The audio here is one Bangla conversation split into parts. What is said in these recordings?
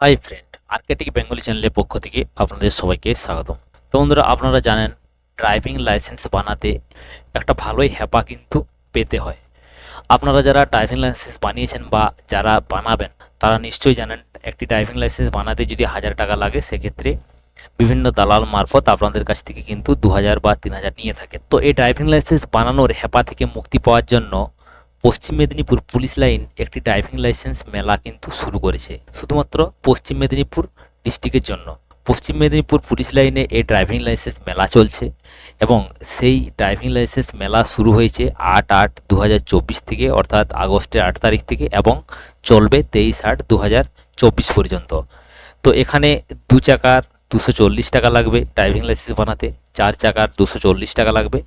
হাই ফ্রেন্ড আর্কেটিক বেঙ্গলি চ্যানেলের পক্ষ থেকে আপনাদের সবাইকে স্বাগতম। তো বন্ধুরা, আপনারা জানেন ড্রাইভিং লাইসেন্স বানাতে একটা ভালোই হ্যাপা কিন্তু পেতে হয়। আপনারা যারা ড্রাইভিং লাইসেন্স বানিয়েছেন বা যারা বানাবেন, তারা নিশ্চয়ই জানেন, একটি ড্রাইভিং লাইসেন্স বানাতে যদি হাজার টাকা লাগে, সেক্ষেত্রে বিভিন্ন দালাল মারফত আপনাদের কাছ থেকে কিন্তু দু হাজার বা তিন হাজার নিয়ে থাকে। তো এই ড্রাইভিং লাইসেন্স বানানোর হ্যাপা থেকে মুক্তি পাওয়ার জন্য পশ্চিম মেদিনীপুর পুলিশ লাইন একটি ড্রাইভিং লাইসেন্স মেলা কিন্তু শুরু করেছে। শুধুমাত্র পশ্চিম মেদিনীপুর ডিস্ট্রিক্টের জন্য। পশ্চিম মেদিনীপুর পুলিশ লাইনে এই ড্রাইভিং লাইসেন্স মেলা চলছে এবং সেই ড্রাইভিং লাইসেন্স মেলা শুরু হয়েছে আট আট দু থেকে, অর্থাৎ আগস্টের আট তারিখ থেকে এবং চলবে তেইশ আট দু পর্যন্ত। তো এখানে দু চাকার দুশো টাকা লাগবে ড্রাইভিং লাইসেন্স বানাতে, চার চাকার দুশো টাকা লাগবে।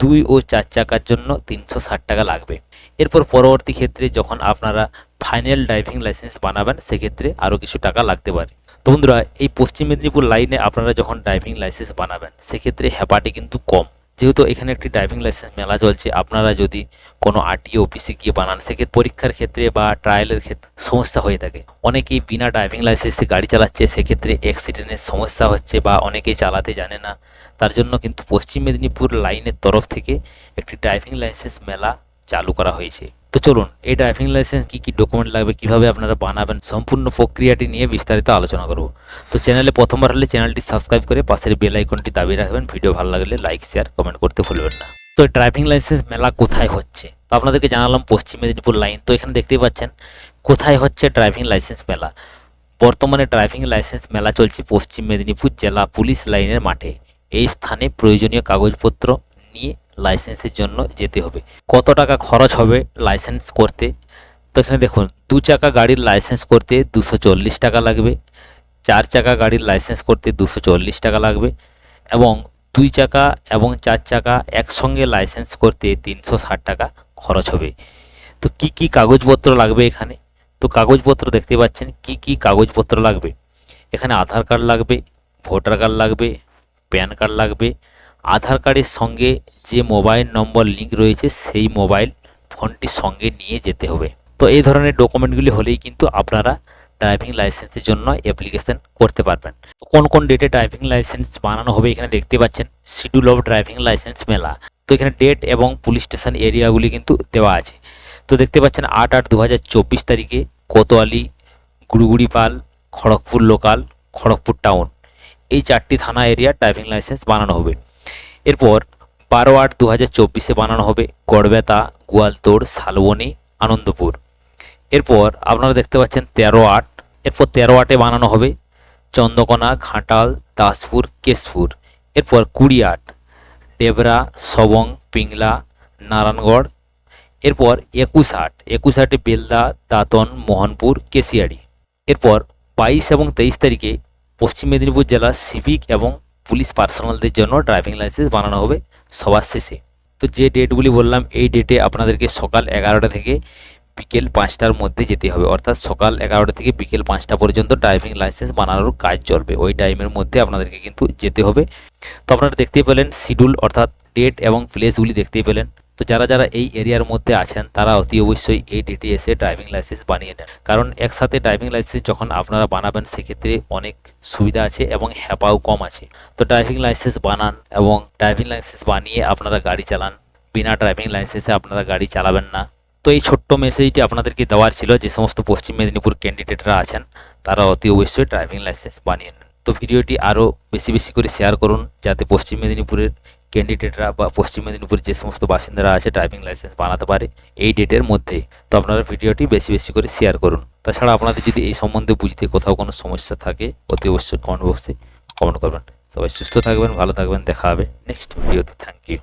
দুই ও চার চাকার জন্য তিনশো ষাট টাকা লাগবে। এরপর পরবর্তী ক্ষেত্রে যখন আপনারা ফাইনাল ড্রাইভিং লাইসেন্স বানাবেন, সেক্ষেত্রে আরও কিছু টাকা লাগতে পারে। তো বন্ধুরা, এই পশ্চিম মেদিনীপুর লাইনে আপনারা যখন ড্রাইভিং লাইসেন্স বানাবেন, সেক্ষেত্রে হ্যাপাটি কিন্তু কম। যেহেতু এখানে একটি ড্রাইভিং লাইসেন্স মেলা চলছে, আপনারা যদি কোনো আরটিও অফিসে গিয়ে বানান, সেক্ষেত্রে পরীক্ষার ক্ষেত্রে বা ট্রায়ালের ক্ষেত্রে সমস্যা হয়ে থাকে। অনেকেই বিনা ড্রাইভিং লাইসেন্সে গাড়ি চালাচ্ছে, সেক্ষেত্রে অ্যাক্সিডেন্টের সমস্যা হচ্ছে বা অনেকেই চালাতে জানে না। তার জন্য কিন্তু পশ্চিম মেদিনীপুর লাইনের তরফ থেকে একটি ড্রাইভিং লাইসেন্স মেলা চালু করা হয়েছে। তো চলুন, এই ড্রাইভিং লাইসেন্স কী কী ডকুমেন্ট লাগবে, কীভাবে আপনারা বানাবেন, সম্পূর্ণ প্রক্রিয়াটি নিয়ে বিস্তারিত আলোচনা করব। তো চ্যানেলে প্রথমবার হলে চ্যানেলটি সাবস্ক্রাইব করে পাশের বেল আইকনটি দাবিয়ে রাখবেন। ভিডিও ভালো লাগলে লাইক শেয়ার কমেন্ট করতে ভুলবেন না। তো ড্রাইভিং লাইসেন্স মেলা কোথায় হচ্ছে? তো আপনাদেরকে জানালাম পশ্চিম মেদিনীপুর লাইন তো এখানে দেখতেই পাচ্ছেন, কোথায় হচ্ছে ড্রাইভিং লাইসেন্স মেলা? বর্তমানে ড্রাইভিং লাইসেন্স মেলা চলছে পশ্চিম মেদিনীপুর জেলা পুলিশ লাইনের মাঠে। এই স্থানে প্রয়োজনীয় কাগজপত্র নিয়ে লাইসেন্সের জন্য যেতে হবে। কত টাকা খরচ হবে লাইসেন্স করতে? তো এখানে দেখুন, দু চাকা গাড়ির লাইসেন্স করতে দুশো চল্লিশ টাকা লাগবে, চার চাকা গাড়ির লাইসেন্স করতে দুশো চল্লিশ টাকা লাগবে এবং দুই চাকা এবং চার চাকা একসঙ্গে লাইসেন্স করতে তিনশো ষাট টাকা খরচ হবে। তো কি কি কাগজপত্র লাগবে এখানে? তো কাগজপত্র দেখতে পাচ্ছেন, কি কি কাগজপত্র লাগবে? এখানে আধার কার্ড লাগবে, ভোটার কার্ড লাগবে, প্যান কার্ড লাগবে আধার কার্ডের সঙ্গে যে মোবাইল নম্বর লিঙ্ক রয়েছে, সেই মোবাইল ফোনটি সঙ্গে নিয়ে যেতে হবে। তো এই ধরনের ডকুমেন্টগুলি হলেই কিন্তু আপনারা ড্রাইভিং লাইসেন্সের জন্য অ্যাপ্লিকেশন করতে পারবেন। কোন কোন ডেটে ড্রাইভিং লাইসেন্স বানানো হবে এখানে দেখতে পাচ্ছেন, শিডিউল অফ ড্রাইভিং লাইসেন্স মেলা। তো এখানে ডেট এবং পুলিশ স্টেশন এরিয়াগুলি কিন্তু দেওয়া আছে। তো দেখতে পাচ্ছেন, আট আট দু তারিখে কোতোয়ালি, গুড়গুড়িপাল, খড়গপুর লোকাল, খড়গপুর টাউন। এই চারটি থানা এরিয়া ড্রাইভিং লাইসেন্স বানানো হবে। এরপর বারো আট দু হাজার চব্বিশে বানানো হবে গড়বেতা, গোয়ালতোড়, শালবনী, আনন্দপুর। এরপর আপনারা দেখতে পাচ্ছেন তেরো আট। এরপর তেরো আটে বানানো হবে চন্দ্রকোনা, ঘাটাল, দাসপুর, কেশপুর। এরপর কুড়ি আট ডেবরা সবং, পিংলা, নারায়ণগড়। এরপর একুশ আট। একুশ আটে বেলদা, দাঁতন, মোহনপুর কেশিয়াড়ি এরপর বাইশ এবং তেইশ তারিখে পশ্চিম মেদিনীপুর জেলার সিভিক এবং পুলিশ পার্সোনালদের জন্য ড্রাইভিং লাইসেন্স বানানো হবে সবার শেষে। তো যে ডেটগুলি বললাম, এই ডেটে আপনাদেরকে সকাল এগারোটা থেকে বিকেল পাঁচটার মধ্যে যেতে হবে। অর্থাৎ সকাল এগারোটা থেকে বিকেল পাঁচটা পর্যন্ত ড্রাইভিং লাইসেন্স বানানোর কাজ চলবে। ওই টাইমের মধ্যে আপনাদেরকে কিন্তু যেতে হবে। তো আপনারা দেখতেই পেলেন, শিডিউল অর্থাৎ ডেট এবং প্লেসগুলি দেখতেই পেলেন। তো যারা যারা এই এরিয়ার মধ্যে আছেন, তারা অতি অবশ্যই এই ডেটে এসে ড্রাইভিং লাইসেন্স বানিয়ে নেন। কারণ একসাথে ড্রাইভিং লাইসেন্স যখন আপনারা বানাবেন, সেক্ষেত্রে অনেক সুবিধা আছে এবং হ্যাপাও কম আছে। তো ড্রাইভিং লাইসেন্স বানান এবং ড্রাইভিং লাইসেন্স বানিয়ে আপনারা গাড়ি চালান। বিনা ড্রাইভিং লাইসেন্সে আপনারা গাড়ি চালাবেন না। তো এই ছোট্ট মেসেজটি আপনাদেরকে দেওয়ার ছিল, যে সমস্ত পশ্চিম মেদিনীপুর ক্যান্ডিডেটরা আছেন, তারা অতি অবশ্যই ড্রাইভিং লাইসেন্স বানিয়ে নেন। তো ভিডিওটি আরও বেশি বেশি করে শেয়ার করুন, যাতে পশ্চিম মেদিনীপুরের ক্যান্ডিডেটরা বা পশ্চিম মেদিনীপুর যে সমস্ত বাসিন্দারা আছে ড্রাইভিং লাইসেন্স বানাতে পারে এই ডেটের মধ্যে। তো আপনারা ভিডিওটি বেশি বেশি করে শেয়ার করুন। তাছাড়া আপনাদের যদি এই সম্বন্ধে বুঝতে কোথাও কোনো সমস্যা থাকে, অতি অবশ্যই কমেন্ট বক্সে কমেন্ট করবেন। সবাই সুস্থ থাকবেন, ভালো থাকবেন, দেখা হবে নেক্সট ভিডিওতে থ্যাংক ইউ